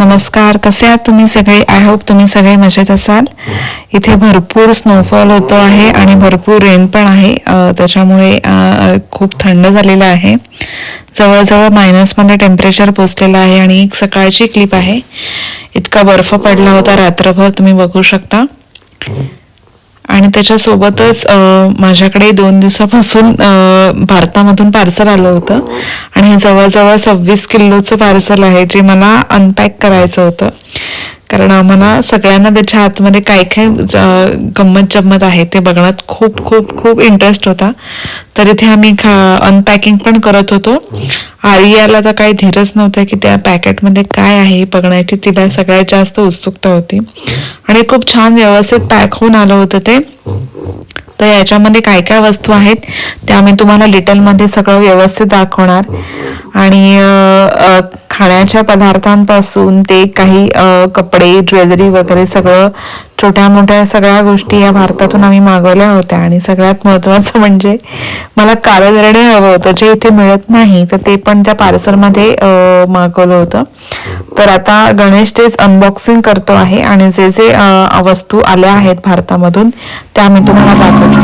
नमस्कार कसे आहात तुम्ही सगळे? आय होप तुम्ही सगळे मजेत असाल. इथे भरपूर स्नोफॉल होतो आहे आणि भरपूर रेन पण आहे. त्याच्यामुळे खूप थंड झालेलं आहे. जवळजवळ मायनसमध्ये टेम्परेचर पोचलेलं आहे आणि एक सकाळची क्लिप आहे. इतका बर्फ पडला होता. रात्रभर तुम्ही बघू शकता. आणि त्याच्यासोबतच माझ्याकडे दोन दिवसापासून भारतामधून पार्सल आलं होतं. आणि जवळजवळ सव्वीस किलोचं पार्सल आहे जे मला अनपॅक करायचं होतं. कारण आम्हाला सगळ्यांना त्याच्या आतमध्ये काय काय गंमत जम्मत आहे ते बघण्यात खूप खूप खूप इंटरेस्ट होता. तर इथे आम्ही अनपॅकिंग पण करत होतो. आर्याला तर काही धीरच नव्हतं की त्या पॅकेटमध्ये काय आहे बघण्याची. तिला सगळ्यात जास्त उत्सुकता होती. आणि खूप छान व्यवस्थित पॅक होऊन आलं होतं ते. तर याच्यामध्ये काय काय वस्तू आहेत त्या मी तुम्हाला डिटेलमध्ये सगळं व्यवस्थित दाखवणार. आणि खाण्याच्या पदार्थांपासून ते काही कपडे ज्वेलरी वगैरे सगळं छोट्या मोठ्या सगळ्या गोष्टी या भारतातून आम्ही मागवल्या होत्या आणि सगळ्यात महत्त्वाचं म्हणजे मला कारदरणे हवं होतं जे इथे मिळत नाही तर ते पण त्या पार्सलमध्ये मागवलं होतं. तर आता गणेश तेच अनबॉक्सिंग करतो आहे आणि जे जे वस्तू आल्या आहेत भारतामधून त्या मी तुम्हाला दाखवतो.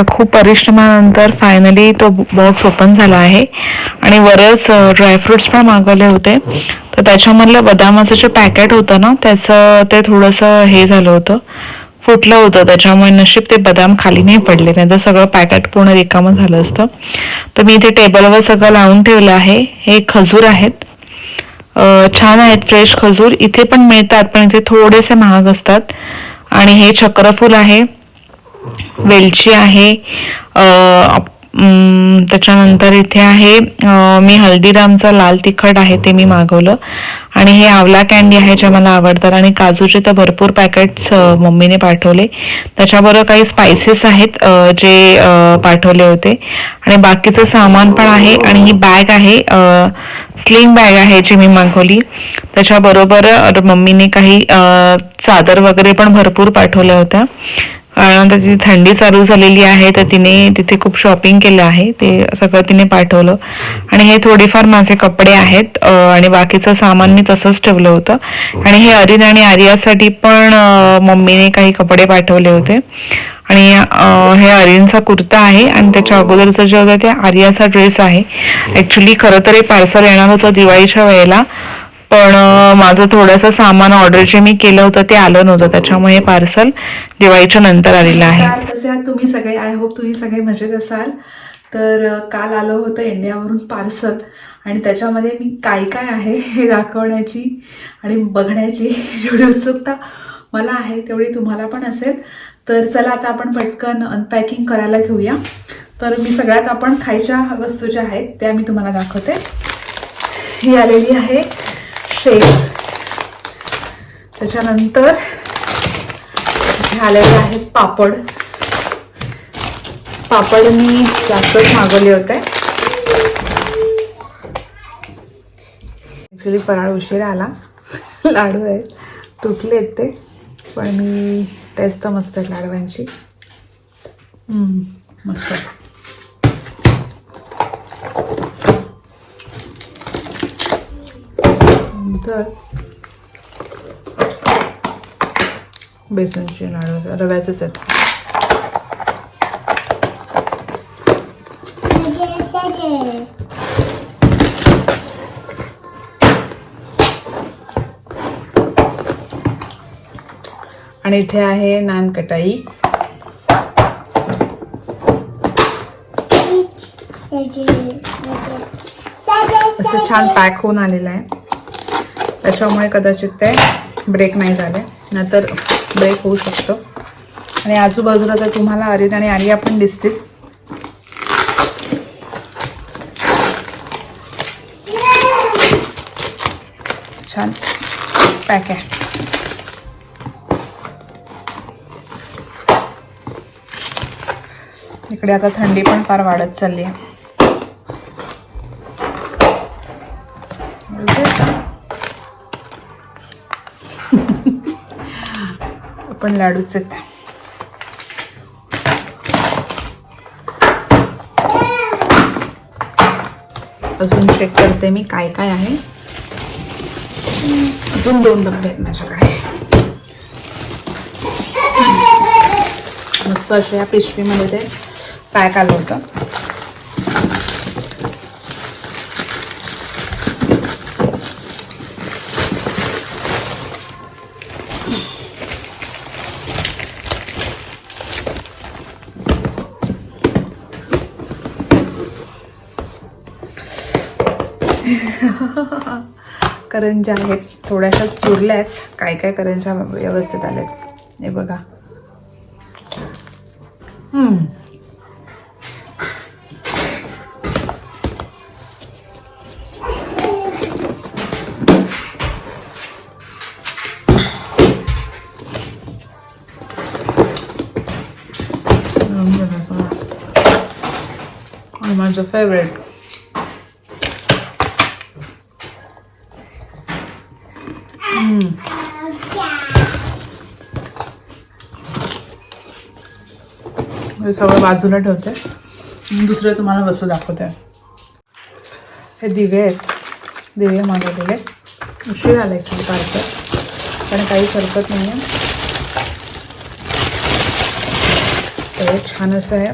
तर खूप परिश्रमानंतर फायनली तो बॉक्स ओपन झाला आहे. आणि वरच ड्रायफ्रुट्स पण मागवले होते. तर त्याच्यामधलं बदामाचं जे पॅकेट होतं ना त्याचं ते थोडंसं हे झालं होतं. फुटलं होतं. त्याच्यामुळे नशीब ते बदाम खाली नाही पडले. नाही तर सगळं पॅकेट पूर्ण रिकामं झालं असतं. तर मी इथे टेबलवर सगळं लावून ठेवलं आहे. हे खजूर आहेत. छान आहेत फ्रेश खजूर. इथे पण मिळतात पण इथे थोडेसे महाग असतात. आणि हे चक्रफूल आहे. वेलची आहे. त्याच्यानंतर इथे आहे मी हल्दीरामचा लाल तिखट आहे ते मी मागवलं. आणि हे आवला कॅन्डी आहे जे मला आवडतात आणि काजूचे तर भरपूर पॅकेट्स मम्मीने पाठवले. त्याच्याबरोबर काही स्पायसेस आहेत जे पाठवले होते. आणि बाकीचं सामान पण आहे आणि ही बॅग आहे स्लिंग बॅग आहे जी मी मागवली. त्याच्याबरोबर मम्मीने काही चादर वगैरे पण भरपूर पाठवल्या होत्या. कारण तिथे थंडी चालू झालेली आहे तर तिने तिथे खूप शॉपिंग केलं आहे. ते सगळं तिने पाठवलं. आणि हे थोडेफार माझे कपडे आहेत आणि बाकीचं सामान मी तसंच ठेवलं होतं. आणि हे अरिन आणि आर्यासाठी पण मम्मीने काही कपडे पाठवले होते. आणि हे अरिनचा कुर्ता आहे आणि त्याच्या अगोदरचं जे होतं ते आर्याचा ड्रेस आहे. ॲक्च्युली खरं तर हे पार्सल येणार होतं दिवाळीच्या वेळेला. पण माझं थोडंसं सामान ऑर्डर जे मी केलं होतं ते आलं नव्हतं. त्याच्यामुळे पार्सल दिवाळीच्या नंतर आलेलं आहे. कसे आहात तुम्ही सगळे? आय होप तुम्ही सगळे मजेत असाल. तर काल आलं होतं इंडियावरून पार्सल आणि त्याच्यामध्ये मी काय काय आहे हे दाखवण्याची आणि बघण्याची जेवढी उत्सुकता मला आहे तेवढी तुम्हाला पण असेल. तर चला आता आपण पटकन अनपॅकिंग करायला घेऊया. तर मी सगळ्यात आपण खायच्या वस्तू ज्या आहेत त्या मी तुम्हाला दाखवते. ही आलेली आहे शेप त्याच्यानंतर इथे आलेले आहेत पापड. पापड मी जास्तच मागवले होते. ॲक्च्युली फराळ उशीर आला. लाडू आहेत. तुटले आहेत ते. पण मी टेस्ट तर मस्त आहेत लाडवांची मस्त. नंतर बेसनचे लाडू रव्याचेच आहेत. आणि इथे आहे नान कटाई असं छान पॅक होऊन आलेलं आहे. त्याच्यामुळे कदाचित ते ब्रेक नाही झाले. नाहीतर ब्रेक होऊ शकतो. आणि आजूबाजूला तर तुम्हाला अरिन आणि आर्या पण दिसतील. छान. पॅक आहे. इकडे आता थंडी पण फार वाढत चालली आहे. आपण लाडूच आहेत. अजून चेक करते मी काय काय आहे. अजून दोन डब्बे आहेत माझ्याकडे. मस्त अशा या पिशवीमध्ये ते पॅक आलं होतं. करंज्या आहेत. थोड्याशा चुरल्या आहेत. काय काय करंज्या व्यवस्थित आल्यात. हे बघा. माझं फेवरेट हे सगळं बाजूला ठेवते. दुसरं तुम्हाला वस्तू दाखवते. हे दिवे आहेत. दिवे मागवलेले. उशीर आला ॲक्च्युली पार्सल कारण काही हरकत नाही आहे तर छान असं आहे.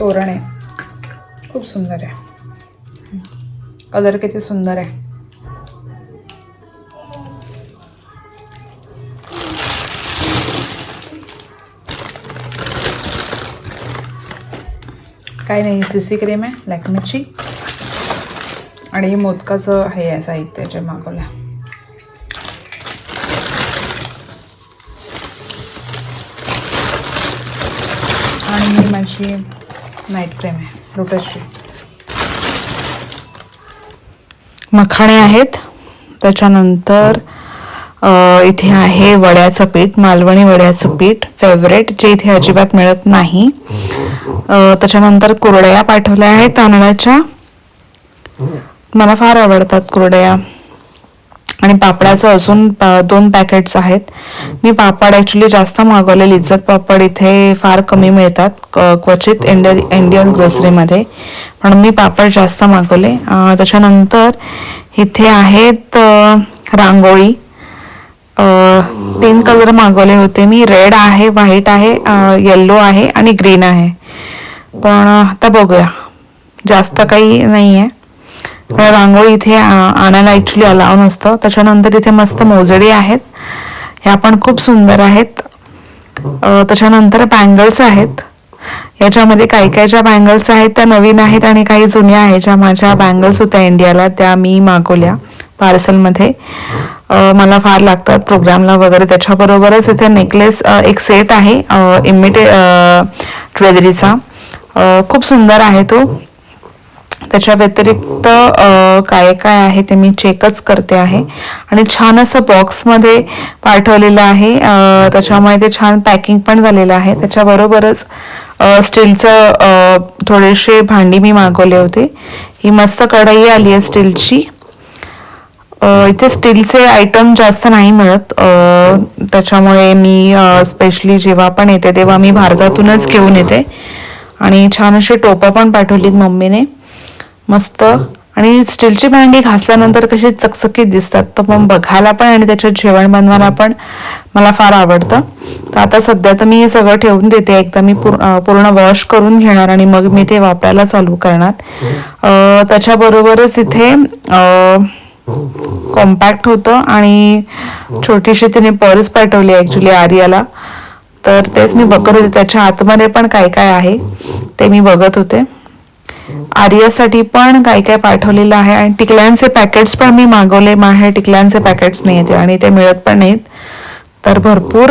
तोरण आहे. खूप सुंदर आहे. कलर किती सुंदर आहे. काय नाही सी सी क्रीम आहे लॅकमेची आणि हे मोदकाचं हे आहे साहित्य जे मागवलं. आणि ही माझी नाईट क्रीम आहे लोटसची. मखाणे आहेत त्याच्यानंतर इथे आहे वड्याचं पीठ मालवणी वड्याचं पीठ फेवरेट जे इथे अजिबात मिळत नाही. अ, त्याच्यानंतर कुरडया पाठवल्या आहेत तांदळाच्या. मला फार आवडतात कुरडया. आणि पापडाचं अजून प- दोन पॅकेट्स आहेत. मी पापड ॲक्च्युली जास्त मागवले लिज्जत पापड इथे फार कमी मिळतात क्वचित इंडियन इंडियन ग्रोसरीमध्ये पण मी पापड जास्त मागवले. त्याच्यानंतर इथे आहेत रांगोळी. तीन कलर मागवले होते मी. रेड आहे व्हाईट आहे येल्लो आहे आणि ग्रीन आहे. पण आता बघूया. जास्त काही नाही आहे रांगोळी इथे आणायला ॲक्च्युली अलाव नसतं. त्याच्यानंतर इथे मस्त मोजडी आहेत. ह्या पण खूप सुंदर आहेत. त्याच्यानंतर बँगल्स आहेत. याच्यामध्ये काही काही ज्या बँगल्स आहेत त्या नवीन आहेत आणि काही जुन्या आहेत ज्या माझ्या बँगल्स होत्या इंडियाला त्या मी मागवल्या. पार्सलमध्ये. मला फार लागतात प्रोग्रामला वगैरे. त्याच्याबरोबरच इथे नेकलेस एक सेट आहे इमिटे ज्वेलरीचा. खूप सुंदर आहे तो. त्याच्या व्यतिरिक्त काय काय आहे ते मी चेकच करते आहे. आणि छान असं बॉक्समध्ये पाठवलेलं आहे. त्याच्यामुळे ते छान पॅकिंग पण झालेलं आहे. त्याच्याबरोबरच स्टीलचं थोडेसे भांडी मी मागवले होते. ही मस्त कढई आली आहे स्टीलची. इथे स्टीलचे आयटम जास्त नाही मिळत. त्याच्यामुळे मी स्पेशली जेव्हा पण येते तेव्हा मी भारतातूनच घेऊन येते. आणि छान अशी टोपं पण पाठवलीत मम्मीने. मस्त. आणि स्टीलची भांडी घासल्यानंतर कशी चकचकीत दिसतात. तर मग बघायला पण आणि त्याच्यात जेवण बनवायला पण मला फार आवडतं. तर आता सध्या तर मी हे सगळं ठेवून देते. एकदा मी पूर्ण पूर्ण वॉश करून घेणार आणि मग मी ते वापरायला चालू करणार. त्याच्याबरोबरच इथे कॉम्पॅक्ट होतं आणि छोटीशी तिने पर्स पाठवली ॲक्च्युली आर्याला. तर तेच मी बघत होते. त्याच्या आतमध्ये पण काय काय आहे ते मी बघत होते. आर्यासाठी पण काय काय पाठवलेलं आहे आणि टिकल्यांचे पॅकेट्स पण मी मागवले. माहेर टिकल्यांचे पॅकेट्स नाही येते आणि ते मिळत पण नाहीत. तर भरपूर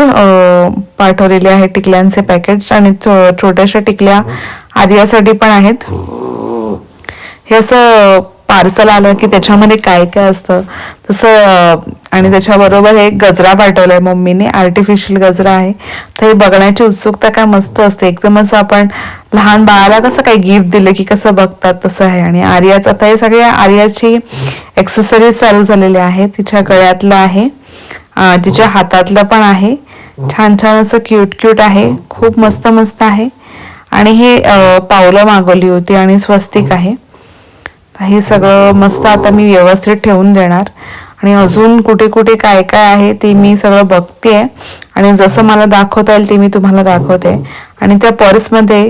पाठवलेले आहेत टिकल्यांचे पॅकेट्स आणि छोट्याशा टिकल्या आर्यासाठी पण आहेत. हे असं पार्सल आलं की त्याच्यामध्ये काय काय असतं? तसं आणि त्याच्याबरोबर एक गजरा पाठवलाय मम्मीने आर्टिफिशियल गजरा आहे. तर हे बघण्याची उत्सुकता काय मस्त असते. एकदम असं आपण लहान बाळाला कसं काही गिफ्ट दिलं की कसं बघतात तसं आहे. आणि आर्याचं आता हे सगळे आर्याची एक्सेसरीज चालू झालेली आहे तिच्या गळ्यातलं आहे. तिच्या हातातलं पण आहे. छान छान असं क्यूट क्यूट आहे. खूप मस्त मस्त आहे. आणि हे पावलं मागवली होती आणि स्वस्तिक आहे. हे सगळं मस्त आता मी व्यवस्थित ठेवून देणार. आणि अजून कुठे कुठे काय काय आहे ते मी सगळं बघते. आणि जसं मला दाखवता येईल ते मी तुम्हाला दाखवते. आणि त्या पर्समध्ये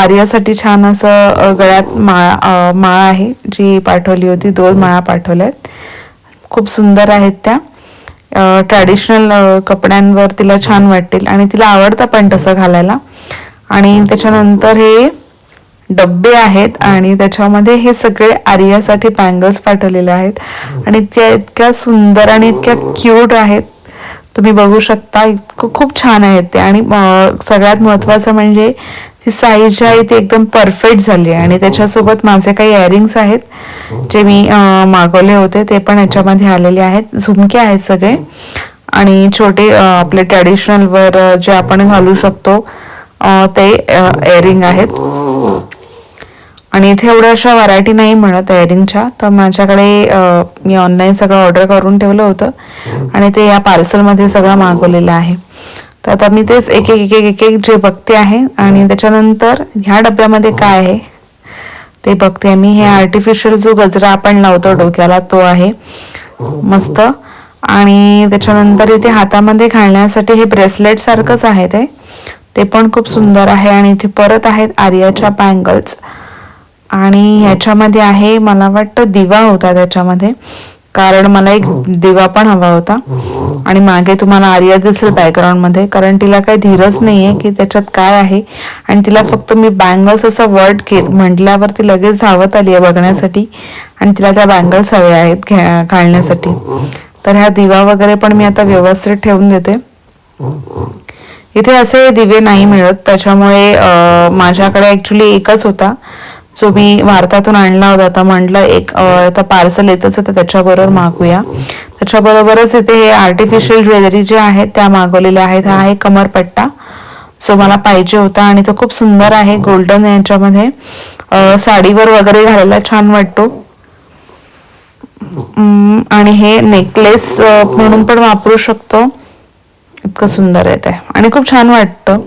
आर्यासाठी छान असं गळ्यात माळा माळा आहे जी पाठवली होती. दोन माळा पाठवल्या आहेत खूप सुंदर आहेत त्या. ट्रॅडिशनल कपड्यांवर तिला छान वाटतील. आणि तिला आवडतं पण तसं घालायला. आणि त्याच्यानंतर हे डब्बे आहेत आणि त्याच्यामध्ये हे सगळे आर्यासाठी बँगल्स पाठवलेले आहेत. आणि त्या इतक्या सुंदर आणि इतक्या क्यूट आहेत. तुम्ही बघू शकता इतकं खूप छान आहेत ते. आणि सगळ्यात महत्त्वाचं म्हणजे ती साईज जी आहे ती एकदम परफेक्ट झाली आहे. आणि त्याच्यासोबत माझे काही इयरिंग्स आहेत जे मी मागवले होते ते पण याच्यामध्ये आलेले आहेत. झुमके आहेत सगळे. आणि छोटे आपले ट्रॅडिशनलवर जे आपण घालू शकतो ते इयरिंग आहेत. आणि इथे एवढ्या अशा व्हरायटी नाही मिळत इयरिंगच्या तर माझ्याकडे मी ऑनलाईन सगळं ऑर्डर करून ठेवलं होतं. आणि ते या पार्सलमध्ये सगळं मागवलेलं आहे. तर आता मी तेच एक एक एक एक एक एक जे बघते आहे आणि त्याच्यानंतर ह्या डब्यामध्ये काय आहे ते बघते मी. हे आर्टिफिशियल जो गजरा आपण लावतो डोक्याला तो आहे. मस्त. आणि त्याच्यानंतर इथे हातामध्ये घालण्यासाठी हे ब्रेसलेट सारखंच आहे ते. ते पण खूप सुंदर आहे आणि इथे परत आहेत आर्याच्या बँगल्स आणि ह्याच्यामध्ये आहे मला वाटतं दिवा होता त्याच्यामध्ये. कारण मला एक दिवा पण हवा होता. आणि मागे तुम्हाला आर्या दिसेल background मध्ये कारण तिला काही धीरच नाहीये की त्याच्यात काय आहे. आणि तिला फक्त मी बँगल्स असं वर्ड के म्हटल्यावर ती लगेच धावत आली आहे बघण्यासाठी. आणि तिला त्या बँगल्स हव्या आहेत घालण्यासाठी. तर ह्या दिवा वगैरे पण मी आता व्यवस्थित ठेवून देते. इथे असे दिवे नाही मिळत. त्याच्यामुळे माझ्याकडे ऍक्च्युली एकच होता. सो मी भारतातून आणला होता आता म्हटलं एक आता पार्सल येतच होतं तर त्याच्याबरोबर मागूया. त्याच्याबरोबरच इथे हे आर्टिफिशियल ज्वेलरी जे आहेत त्या मागवलेल्या आहेत. हा आहे कमरपट्टा. सो मला पाहिजे होता आणि तो खूप सुंदर आहे गोल्डन याच्यामध्ये. साडीवर वगैरे घालायला छान वाटतो. आणि हे नेकलेस म्हणून पण वापरू शकतो. इतकं सुंदर आहे ते. आणि खूप छान वाटतं.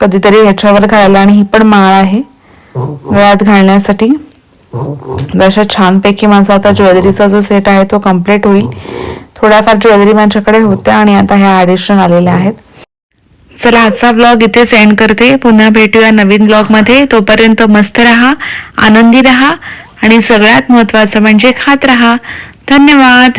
कधीतरी ह्याच्यावर घालायला आणि ही पण माळ आहे. गळ्यात घालण्यासाठी. अशा छानपैकी माझा आता ज्वेलरीचा जो सेट आहे तो कंप्लीट होईल. थोड्याफार ज्वेलरी माझ्याकडे होत्या आणि आता ह्या ॲडिशन आलेल्या आहेत. चला आजचा ब्लॉग इथेच एंड करते. पुन्हा भेटूया नवीन ब्लॉगमध्ये तोपर्यंत मस्त राहा आनंदी राहा आणि सगळ्यात महत्वाचं म्हणजे खात राहा. धन्यवाद.